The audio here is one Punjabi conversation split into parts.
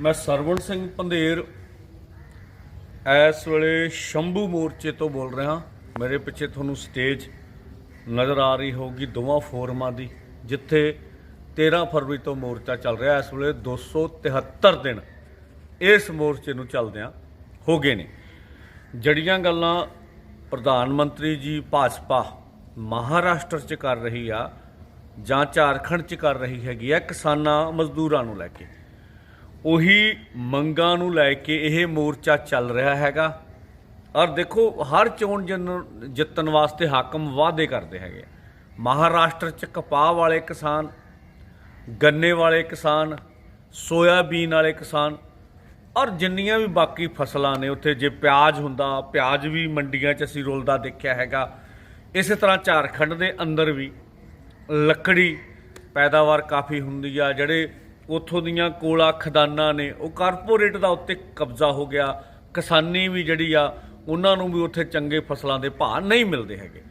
ਮੈਂ ਸਰਵਣ ਸਿੰਘ ਪੰਧੇਰ ਇਸ ਵੇਲੇ ਸ਼ੰਭੂ ਮੋਰਚੇ ਤੋਂ ਬੋਲ ਰਿਹਾ। ਮੇਰੇ ਪਿੱਛੇ ਤੁਹਾਨੂੰ ਸਟੇਜ ਨਜ਼ਰ ਆ ਰਹੀ ਹੋਊਗੀ ਦੋਵਾਂ ਫੋਰਮਾਂ ਦੀ, ਜਿੱਥੇ 13 ਫਰਵਰੀ ਤੋਂ ਮੋਰਚਾ ਚੱਲ ਰਿਹਾ। ਇਸ ਵੇਲੇ 273 ਦਿਨ ਇਸ ਮੋਰਚੇ ਨੂੰ ਚੱਲਦਿਆਂ ਹੋ ਗਏ ਨੇ। ਜੜੀਆਂ ਗੱਲਾਂ ਪ੍ਰਧਾਨ ਮੰਤਰੀ ਜੀ ਭਾਜਪਾ ਮਹਾਰਾਸ਼ਟਰ 'ਚ ਕਰ ਰਹੀ ਆ ਜਾਂ ਝਾਰਖੰਡ 'ਚ ਕਰ ਰਹੀ ਹੈਗੀ ਆ ਕਿਸਾਨਾਂ ਮਜ਼ਦੂਰਾਂ ਨੂੰ ਲੈ ਕੇ। ਉਹੀ ਮੰਗਾਂ ਨੂੰ ਲੈ ਕੇ ਇਹ ਮੋਰਚਾ ਚੱਲ ਰਿਹਾ ਹੈਗਾ ਔਰ ਦੇਖੋ, ਹਰ ਚੋਣ ਜਿੰਨ- ਜਿੱਤਣ ਵਾਸਤੇ ਹਾਕਮ ਵਾਅਦੇ ਕਰਦੇ ਹੈਗੇ ਆ। ਮਹਾਰਾਸ਼ਟਰ 'ਚ ਕਪਾਹ ਵਾਲੇ ਕਿਸਾਨ, ਗੰਨੇ ਵਾਲੇ ਕਿਸਾਨ, ਸੋਇਆਬੀਨ ਵਾਲੇ ਕਿਸਾਨ, ਔਰ ਜਿੰਨੀਆਂ ਵੀ ਬਾਕੀ ਫਸਲਾਂ ਨੇ ਉੱਥੇ ਜੇ ਪਿਆਜ਼ ਹੁੰਦਾ, ਪਿਆਜ਼ ਵੀ ਮੰਡੀਆਂ 'ਚ ਅਸੀਂ ਰੁਲਦਾ ਦੇਖਿਆ ਹੈਗਾ ਇਸੇ ਤਰ੍ਹਾਂ ਝਾਰਖੰਡ ਦੇ ਅੰਦਰ ਵੀ ਲੱਕੜੀ ਪੈਦਾਵਾਰ ਕਾਫੀ ਹੁੰਦੀ ਆ, ਜਿਹੜੇ ਉੱਥੋਂ ਦੀਆਂ ਕੋਲਾ ਖਦਾਨਾਂ ਨੇ, ਉਹ ਕਾਰਪੋਰੇਟ ਦਾ ਉੱਤੇ ਕਬਜ਼ਾ ਹੋ ਗਿਆ। ਕਿਸਾਨੀ ਵੀ ਜਿਹੜੀ ਆ, ਉਹਨਾਂ ਨੂੰ ਵੀ ਉੱਥੇ ਚੰਗੇ ਫਸਲਾਂ ਦੇ ਭਾਅ ਨਹੀਂ ਮਿਲਦੇ ਹੈਗੇ।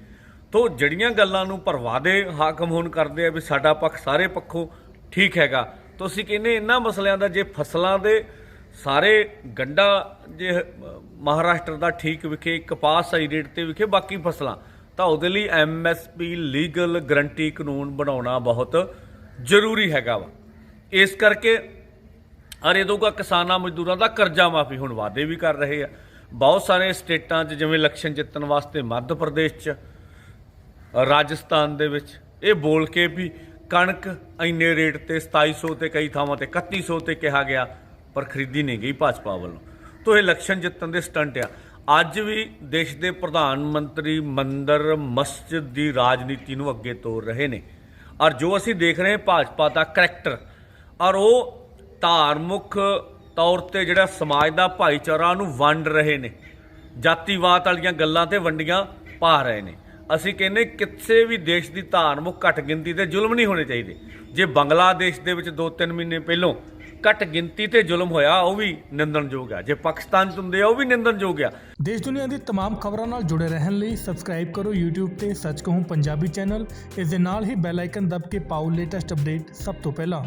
ਤੋ ਜਿਹੜੀਆਂ ਗੱਲਾਂ ਨੂੰ ਭਰਵਾਦੇ ਹਾਕਮ ਹੋਣ ਕਰਦੇ ਆ ਵੀ ਸਾਡਾ ਪੱਖ ਸਾਰੇ ਪੱਖੋਂ ਠੀਕ ਹੈਗਾ। ਤੋ ਅਸੀਂ ਕਹਿੰਦੇ ਇਹਨਾਂ ਮਸਲਿਆਂ ਦਾ ਜੇ ਫਸਲਾਂ ਦੇ ਸਾਰੇ ਗੰਡਾ ਜੇ ਮਹਾਰਾਸ਼ਟਰ ਦਾ ਠੀਕ ਵਿਖੇ ਕਪਾਸ ਆਈ ਰੇਟ ਤੇ ਵਿਖੇ ਬਾਕੀ ਫਸਲਾਂ, ਤਾਂ ਉਹਦੇ ਲਈ ਐਮਐਸਪੀ ਲੀਗਲ ਗਰੰਟੀ ਕਾਨੂੰਨ ਬਣਾਉਣਾ ਬਹੁਤ ਜ਼ਰੂਰੀ ਹੈਗਾ ਵਾ। ਇਸ ਕਰਕੇ ਅਰੇ ਦੋਗਾ ਕਿਸਾਨਾਂ ਮਜ਼ਦੂਰਾਂ ਦਾ ਕਰਜ਼ਾ ਮਾਫੀ ਹੁਣ ਵਾਅਦੇ ਵੀ ਕਰ ਰਹੇ ਆ। ਬਹੁਤ ਸਾਰੇ ਸਟੇਟਾਂ 'ਚ ਜਿਵੇਂ ਇਲੈਕਸ਼ਨ ਜਿੱਤਣ ਵਾਸਤੇ ਮੱਧ ਪ੍ਰਦੇਸ਼ 'ਚ, ਰਾਜਸਥਾਨ ਦੇ ਵਿੱਚ, ਇਹ ਬੋਲ ਕੇ ਵੀ ਕਣਕ ਇੰਨੇ ਰੇਟ ਤੇ 2700 ਤੇ ਕਈ ਥਾਵਾਂ ਤੇ 3100 ਤੇ ਕਿਹਾ ਗਿਆ, ਪਰ ਖਰੀਦੀ ਨਹੀਂ ਗਈ ਭਾਜਪਾ ਵੱਲੋਂ। ਤੋਂ ਇਹ ਇਲੈਕਸ਼ਨ ਜਿੱਤਣ ਦੇ ਸਟੰਟ ਆ। ਅੱਜ ਵੀ ਦੇਸ਼ ਦੇ ਪ੍ਰਧਾਨ ਮੰਤਰੀ ਮੰਦਰ ਮਸਜਿਦ ਦੀ ਰਾਜਨੀਤੀ ਨੂੰ ਅੱਗੇ ਤੋਰ ਰਹੇ ਨੇ। ਔਰ ਜੋ ਅਸੀਂ ਦੇਖ ਰਹੇ ਹਾਂ ਭਾਜਪਾ ਦਾ ਕਰੈਕਟਰ ਔਰ ਉਹ ਧਾਰਮਿਕ ਤੌਰ ਤੇ ਜਿਹੜਾ ਸਮਾਜ ਦਾ ਭਾਈਚਾਰਾ ਨੂੰ ਵੰਡ ਰਹੇ ਨੇ ਜਾਤੀਵਾਦ ਵਾਲੀਆਂ ਗੱਲਾਂ ਤੇ ਵੰਡੀਆਂ ਪਾ ਰਹੇ ਨੇ ਅਸੀਂ ਕਹਿੰਦੇ ਕਿਸੇ ਵੀ ਦੇਸ਼ ਦੀ ਧਾਰਮਿਕ ਘੱਟ ਗਿਣਤੀ ਤੇ ਜ਼ੁਲਮ ਨਹੀਂ ਹੋਣੇ ਚਾਹੀਦੇ ਜੇ ਬੰਗਲਾਦੇਸ਼ ਦੇ ਵਿੱਚ 2-3 ਮਹੀਨੇ ਪਹਿਲੋਂ ਘੱਟ ਗਿਣਤੀ ਤੇ ਜ਼ੁਲਮ ਹੋਇਆ ਉਹ ਵੀ ਨਿੰਦਣਯੋਗ ਆ ਜੇ ਪਾਕਿਸਤਾਨ 'ਚ ਹੁੰਦੇ ਆ ਉਹ ਵੀ ਨਿੰਦਣਯੋਗ ਆ ਦੇਸ਼ ਦੁਨੀਆ ਦੀ तमाम ਖਬਰਾਂ ਨਾਲ ਜੁੜੇ ਰਹਿਣ ਲਈ ਸਬਸਕ੍ਰਾਈਬ ਕਰੋ YouTube ਤੇ ਸੱਚ ਕਹੂੰ ਪੰਜਾਬੀ ਚੈਨਲ ਇਸ ਦੇ ਨਾਲ ਹੀ ਬੈਲ ਆਈਕਨ ਦਬ ਕੇ ਪਾਓ ਲੇਟੈਸਟ ਅਪਡੇਟ ਸਭ ਤੋਂ ਪਹਿਲਾਂ